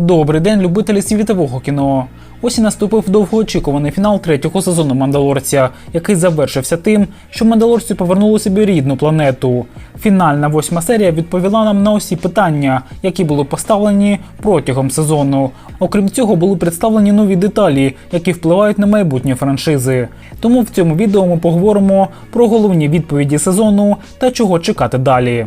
Добрий день, любителі світового кіно. Ось і наступив довгоочікуваний фінал третього сезону Мандалорця, який завершився тим, що мандалорці повернули собі рідну планету. Фінальна восьма серія відповіла нам на усі питання, які були поставлені протягом сезону. Окрім цього, були представлені нові деталі, які впливають на майбутні франшизи. Тому в цьому відео ми поговоримо про головні відповіді сезону та чого чекати далі.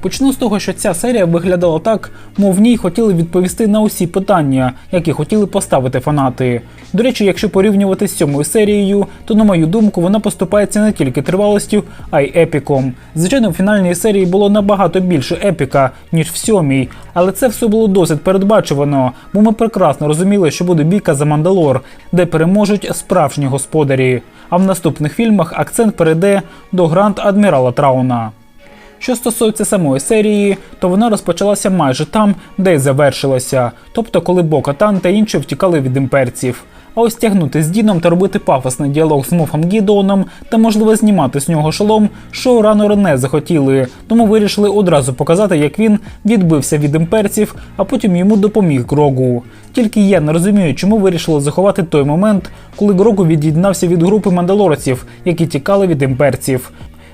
Почну з того, що ця серія виглядала так, мов в ній хотіли відповісти на усі питання, які хотіли поставити фанати. До речі, якщо порівнювати з сьомою серією, то на мою думку вона поступається не тільки тривалістю, а й епіком. Звичайно, в фінальній серії було набагато більше епіка, ніж в сьомій, але це все було досить передбачувано, бо ми прекрасно розуміли, що буде бійка за Мандалор, де переможуть справжні господарі. А в наступних фільмах акцент перейде до Гранд Адмірала Трауна. Що стосується самої серії, то вона розпочалася майже там, де й завершилася, тобто коли Бокатан та інші втікали від імперців. А ось тягнути з Діном та робити пафосний діалог з Мофом Гідеоном та можливо знімати з нього шолом шоуранери не захотіли, тому вирішили одразу показати, як він відбився від імперців, а потім йому допоміг Грогу. Тільки я не розумію, чому вирішили заховати той момент, коли Грогу від'єднався від групи мандалорців, які тікали від імперців.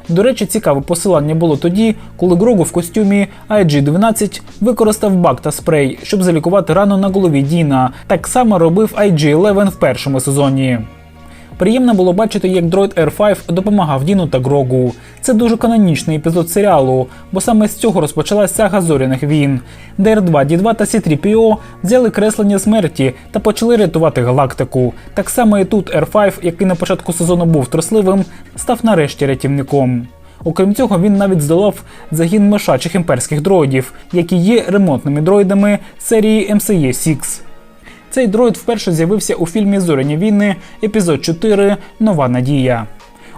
До речі, цікаве посилання було тоді, коли Грогу в костюмі IG-12 використав бак та спрей, щоб залікувати рану на голові Діна. Так само робив IG-11 в першому сезоні. Приємно було бачити, як дроїд R5 допомагав Діну та Грогу. Це дуже канонічний епізод серіалу, бо саме з цього розпочалась сага зоряних війн, де R2, D2 та C3PO взяли креслення смерті та почали рятувати галактику. Так само і тут R5, який на початку сезону був трусливим, став нарешті рятівником. Окрім цього, він навіть здолав загін мишачих імперських дроїдів, які є ремонтними дроїдами серії MCE 6. Цей дроїд вперше з'явився у фільмі Зоряні війни, епізод 4 Нова надія.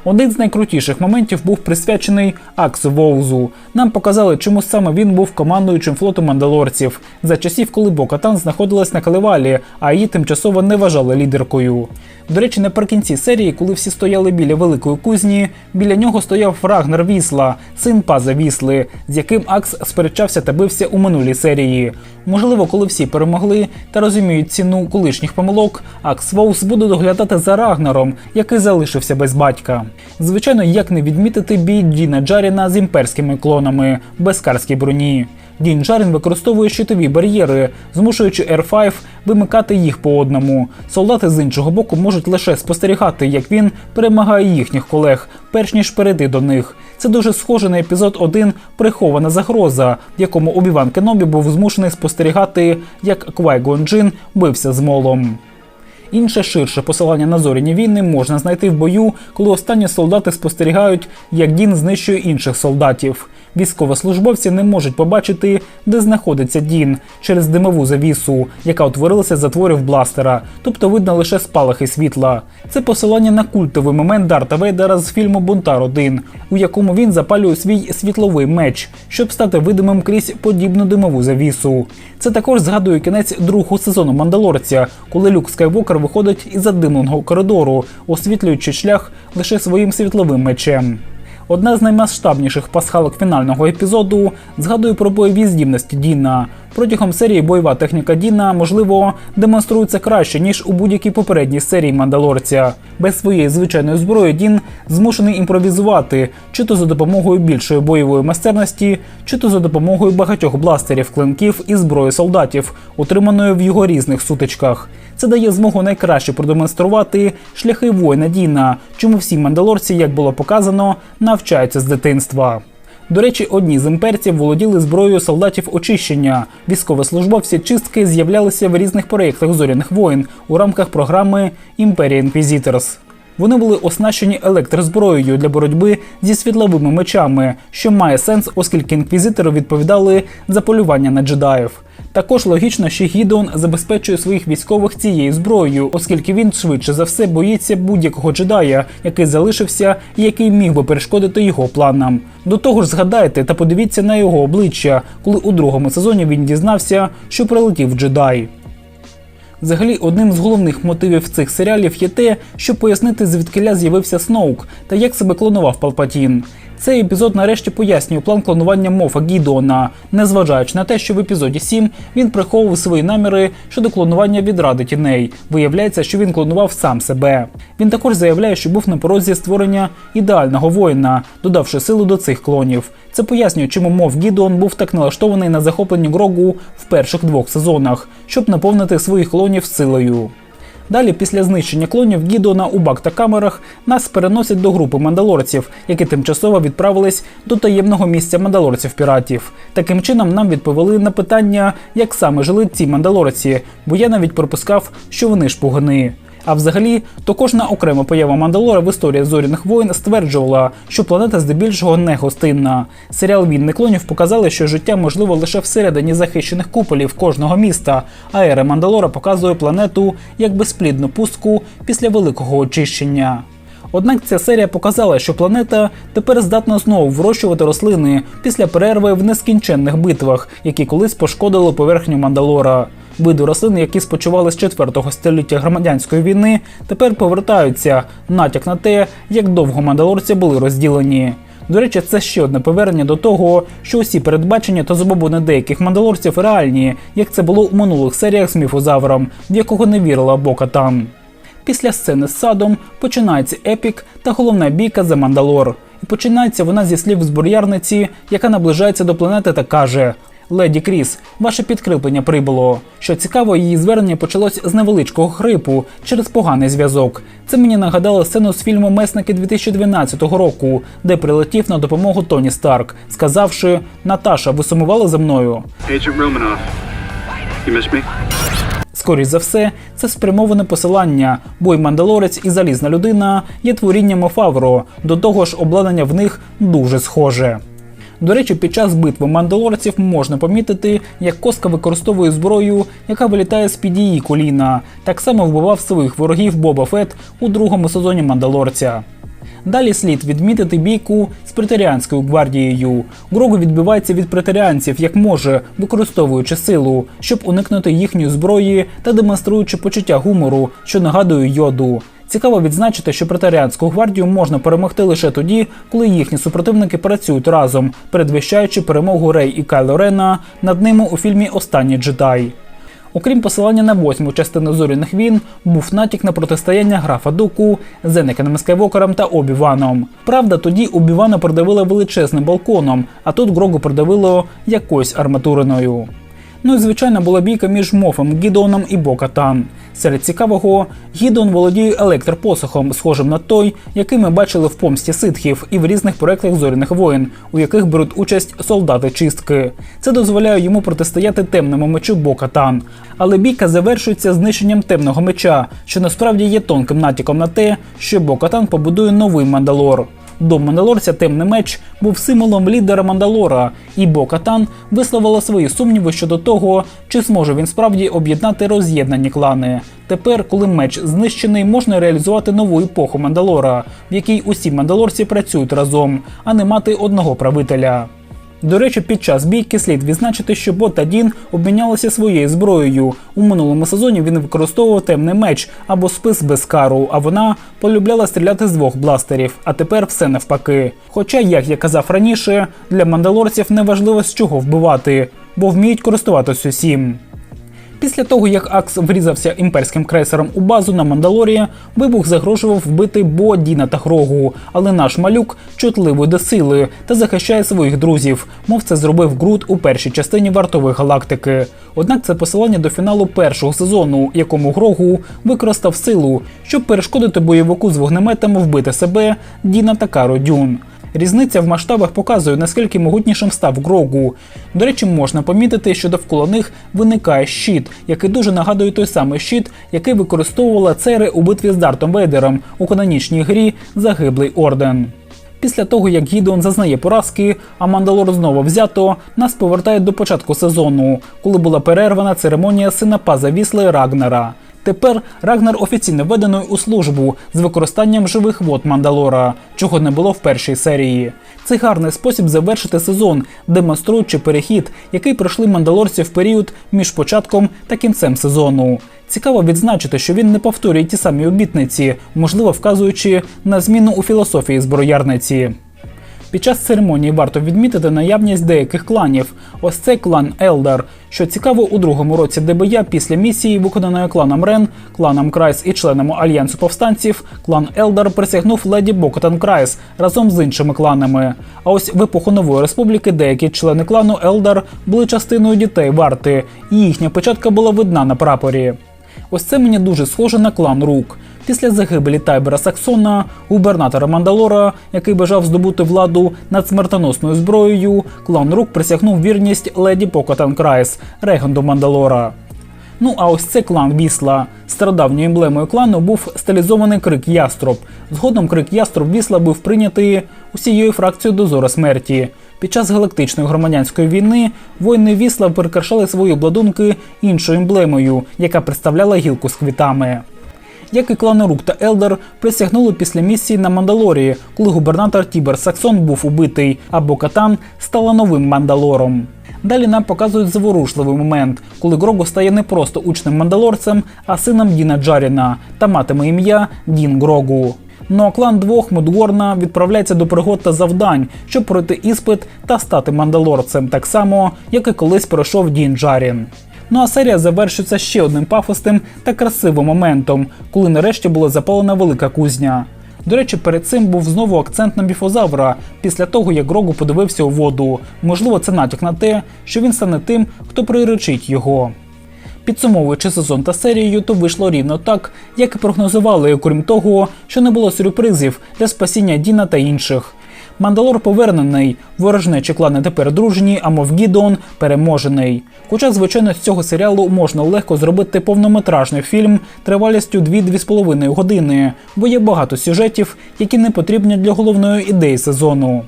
Один з найкрутіших моментів був присвячений Аксу Воузу. Нам показали, чому саме він був командуючим флоту мандалорців за часів, коли Бокатан знаходилась на Каливалі, а її тимчасово не вважали лідеркою. До речі, наприкінці серії, коли всі стояли біля великої кузні, біля нього стояв Рагнар Вісла, син Паза Вісли, з яким Акс сперечався та бився у минулій серії. Можливо, коли всі перемогли та розуміють ціну колишніх помилок, Акс Воус буде доглядати за Рагнаром, який залишився без батька. Звичайно, як не відмітити бій Діна Джаріна з імперськими клонами в безкарській броні. Дін Джарін використовує щитові бар'єри, змушуючи R5 вимикати їх по одному. Солдати з іншого боку можуть лише спостерігати, як він перемагає їхніх колег, перш ніж перейти до них. Це дуже схоже на епізод 1 Прихована загроза, в якому Обіван Кенобі був змушений спостерігати, як Квай Джин бився з молом. Інше ширше посилання на зоряні війни можна знайти в бою, коли останні солдати спостерігають, як Дін знищує інших солдатів. Військовослужбовці не можуть побачити, де знаходиться Дін через димову завісу, яка утворилася з затворів бластера, тобто видно лише спалахи світла. Це посилання на культовий момент Дарта Вейдера з фільму Бунтар 1 у якому він запалює свій світловий меч, щоб стати видимим крізь подібну димову завісу. Це також згадує кінець другого сезону Мандалорця, коли Люк Скайвокер виходить із задимленого коридору, освітлюючи шлях лише своїм світловим мечем. Одна з наймасштабніших пасхалок фінального епізоду згадує про бойові здібності Діна. Протягом серії бойова техніка Діна, можливо, демонструється краще, ніж у будь-якій попередній серії Мандалорця. Без своєї звичайної зброї Дін змушений імпровізувати, чи то за допомогою більшої бойової майстерності, чи то за допомогою багатьох бластерів, клинків і зброї солдатів, утриманої в його різних сутичках. Це дає змогу найкраще продемонструвати шляхи воїна Діна, чому всі мандалорці, як було показано, навчаються з дитинства. До речі, одні з імперців володіли зброєю солдатів очищення. Військовослужбовці чистки з'являлися в різних проєктах зоряних воїн у рамках програми Імперія Інквізіторс. Вони були оснащені електрозброєю для боротьби зі світловими мечами, що має сенс, оскільки інквізитори відповідали за полювання на джедаїв. Також логічно, що Гідеон забезпечує своїх військових цією зброєю, оскільки він швидше за все боїться будь-якого джедая, який залишився і який міг би перешкодити його планам. До того ж, згадайте та подивіться на його обличчя, коли у другому сезоні він дізнався, що прилетів джедай. Взагалі, одним з головних мотивів цих серіалів є те, щоб пояснити, звідкиля з'явився Сноук та як себе клонував Палпатін. Цей епізод нарешті пояснює план клонування Мофа Гідеона, незважаючи на те, що в епізоді 7 він приховував свої наміри щодо клонування від ради тіней. Виявляється, що він клонував сам себе. Він також заявляє, що був на порозі створення ідеального воїна, додавши силу до цих клонів. Це пояснює, чому Мов Гідеон був так налаштований на захоплення Грогу в перших двох сезонах, щоб наповнити своїх клонів силою. Далі, після знищення клонів Гідона у бакта камерах, нас переносять до групи мандалорців, які тимчасово відправились до таємного місця мандалорців-піратів. Таким чином нам відповіли на питання, як саме жили ці мандалорці, бо я навіть пропускав, що вони шпугани. А взагалі, то кожна окрема поява Мандалора в історії зоряних воїн стверджувала, що планета здебільшого не гостинна. Серіал Війни клонів показали, що життя можливо лише всередині захищених куполів кожного міста, а ера Мандалора показує планету як безплідну пустку після великого очищення. Однак ця серія показала, що планета тепер здатна знову вирощувати рослини після перерви в нескінченних битвах, які колись пошкодили поверхню Мандалора. Види рослин, які спочивали з 4-го століття громадянської війни, тепер повертаються натяк на те, як довго мандалорці були розділені. До речі, це ще одне повернення до того, що усі передбачення та забобони деяких мандалорців реальні, як це було у минулих серіях з міфозавром, в якого не вірила Бока Тан. Після сцени з садом починається епік та головна бійка за Мандалор. І починається вона зі слів з бур'ярниці, яка наближається до планети та каже: Леді Кріс, ваше підкріплення прибуло. Що цікаво, її звернення почалось з невеличкого хрипу через поганий зв'язок. Це мені нагадало сцену з фільму Месники 2012 року, де прилетів на допомогу Тоні Старк, сказавши: Наташа, ви сумували за мною? You miss me? Скоріш за все, це спрямоване посилання, бо й мандалорець і залізна людина є творіннями Фавро, до того ж обладнання в них дуже схоже. До речі, під час битви мандалорців можна помітити, як Коска використовує зброю, яка вилітає з під її коліна. Так само вбивав своїх ворогів Боба Фет у другому сезоні Мандалорця. Далі слід відмітити бійку з претеріанською гвардією. Грогу відбивається від претеріанців як може, використовуючи силу, щоб уникнути їхньої зброї та демонструючи почуття гумору, що нагадує йоду. Цікаво відзначити, що претеріанську гвардію можна перемогти лише тоді, коли їхні супротивники працюють разом, передвіщаючи перемогу Рей і Кайло Рена над ними у фільмі Останній джедай. Окрім посилання на восьму частину зоряних війн, був натяк на протистояння графа Дуку з Енекеном Скайвокером та Обі-Ваном. Правда, тоді Обі-Вана продавили величезним балконом, а тут Грогу продавило якоюсь арматуриною. Ну і звичайно була бійка між Мофом, Гідоном і Бокатан. Серед цікавого, Гідон володіє електропосохом, схожим на той, який ми бачили в помсті ситхів і в різних проектах зоряних воїн, у яких беруть участь солдати чистки. Це дозволяє йому протистояти темному мечу Бокатан. Але бійка завершується знищенням темного меча, що насправді є тонким натяком на те, що Бокатан побудує новий мандалор. Дом Мандалорця Темний меч був символом лідера Мандалора, і Бо-Катан висловила свої сумніви щодо того, чи зможе він справді об'єднати роз'єднані клани. Тепер, коли меч знищений, можна реалізувати нову епоху Мандалора, в якій усі мандалорці працюють разом, а не мати одного правителя. До речі, під час бійки слід відзначити, що Бот та Дін обмінялися своєю зброєю. У минулому сезоні він використовував темний меч або спис без кару, а вона полюбляла стріляти з двох бластерів, а тепер все навпаки. Хоча, як я казав раніше, для мандалорців не важливо з чого вбивати, бо вміють користуватись усім. Після того, як Акс врізався імперським крейсером у базу на Мандалорі, вибух загрожував вбити Бо, Діна та Грогу, але наш малюк чутливий до сили та захищає своїх друзів, мов це зробив Грут у першій частині вартової галактики. Однак це посилання до фіналу першого сезону, якому Грогу використав силу, щоб перешкодити бойовику з вогнеметами вбити себе, Діна та Каро Дюн. Різниця в масштабах показує, наскільки могутнішим став Грогу. До речі, можна помітити, що довкола них виникає щит, який дуже нагадує той самий щит, який використовувала Цери у битві з Дартом Вейдером у канонічній грі Загиблий Орден. Після того, як Гідеон зазнає поразки, а Мандалор знову взято, нас повертають до початку сезону, коли була перервана церемонія синапа завісли Рагнера. Тепер Рагнер офіційно введений у службу з використанням живих вод Мандалора, чого не було в першій серії. Це гарний спосіб завершити сезон, демонструючи перехід, який пройшли мандалорці в період між початком та кінцем сезону. Цікаво відзначити, що він не повторює ті самі обітниці, можливо, вказуючи на зміну у філософії зброярниці. Під час церемонії варто відмітити наявність деяких кланів. Ось цей клан Елдер. Що цікаво, у другому році ДБЯ після місії, виконаної кланом Рен, кланом Крайс і членами альянсу повстанців, клан Елдер присягнув леді Бокотан Крайс разом з іншими кланами. А ось в епоху нової республіки деякі члени клану Елдер були частиною дітей варти, і їхня печатка була видна на прапорі. Ось це мені дуже схоже на клан Рук. Після загибелі Тайбера Саксона, губернатора Мандалора, який бажав здобути владу над смертоносною зброєю, клан Рук присягнув вірність леді Покотан Крайс, регенду Мандалора. Ну а ось це клан Вісла. Стародавньою емблемою клану був стилізований крик Яструб. Згодом крик Яструб Вісла був прийнятий усією фракцією дозора смерті. Під час галактичної громадянської війни воїни Вісла прикрашали свої обладунки іншою емблемою, яка представляла гілку з квітами. Як і клани Рук та Елдер присягнули після місії на Мандалорі, коли губернатор Тібер Саксон був убитий, а Бокатан стала новим Мандалором. Далі нам показують заворушливий момент, коли Грогу стає не просто учнем мандалорцем, а сином Діна Джаріна та матиме ім'я Дін Грогу. Ну а клан двох Мудгорна відправляється до пригод та завдань, щоб пройти іспит та стати мандалорцем, так само, як і колись пройшов Дін Джарін. Ну а серія завершується ще одним пафосним та красивим моментом, коли нарешті була запалена велика кузня. До речі, перед цим був знову акцент на біфозавра після того, як Грогу подивився у воду. Можливо, це натяк на те, що він стане тим, хто приречить його. Підсумовуючи сезон та серію, то вийшло рівно так, як і прогнозували, окрім того, що не було сюрпризів для спасіння Діна та інших. Мандалор повернений, ворожнечі клани тепер дружні, а мов Гідон переможений. Хоча, звичайно, з цього серіалу можна легко зробити повнометражний фільм тривалістю 2-2,5 години, бо є багато сюжетів, які не потрібні для головної ідеї сезону.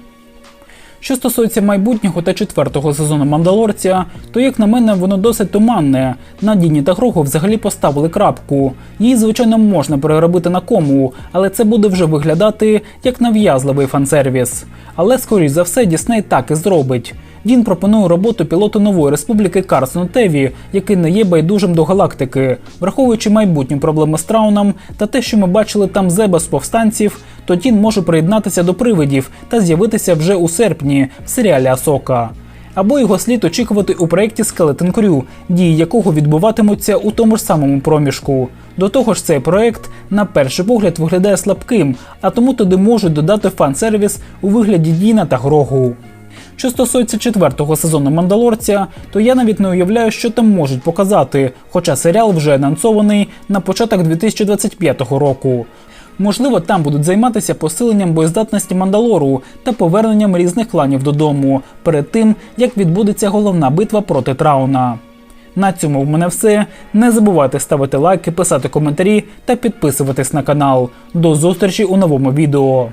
Що стосується майбутнього та четвертого сезону Мандалорця, то як на мене воно досить туманне. На Діні та Грогу взагалі поставили крапку. Її, звичайно, можна переробити на кому, але це буде вже виглядати як нав'язливий фансервіс. Але, скоріш за все, Дісней так і зробить. Він пропонує роботу пілоту нової республіки Карсону Теві, який не є байдужим до галактики, враховуючи майбутні проблеми з Трауном та те, що ми бачили там Зеба з повстанців, то Тін може приєднатися до привидів та з'явитися вже у серпні в серіалі Асока. Або його слід очікувати у проєкті Skeleton Crew, дії якого відбуватимуться у тому ж самому проміжку. До того ж, цей проєкт на перший погляд виглядає слабким, а тому туди можуть додати фан-сервіс у вигляді Діна та Грогу. Що стосується четвертого сезону Мандалорця, то я навіть не уявляю, що там можуть показати, хоча серіал вже анонсований на початок 2025 року. Можливо, там будуть займатися посиленням боєздатності Мандалору та поверненням різних кланів додому перед тим, як відбудеться головна битва проти Трауна. На цьому в мене все. Не забувайте ставити лайки, писати коментарі та підписуватись на канал. До зустрічі у новому відео.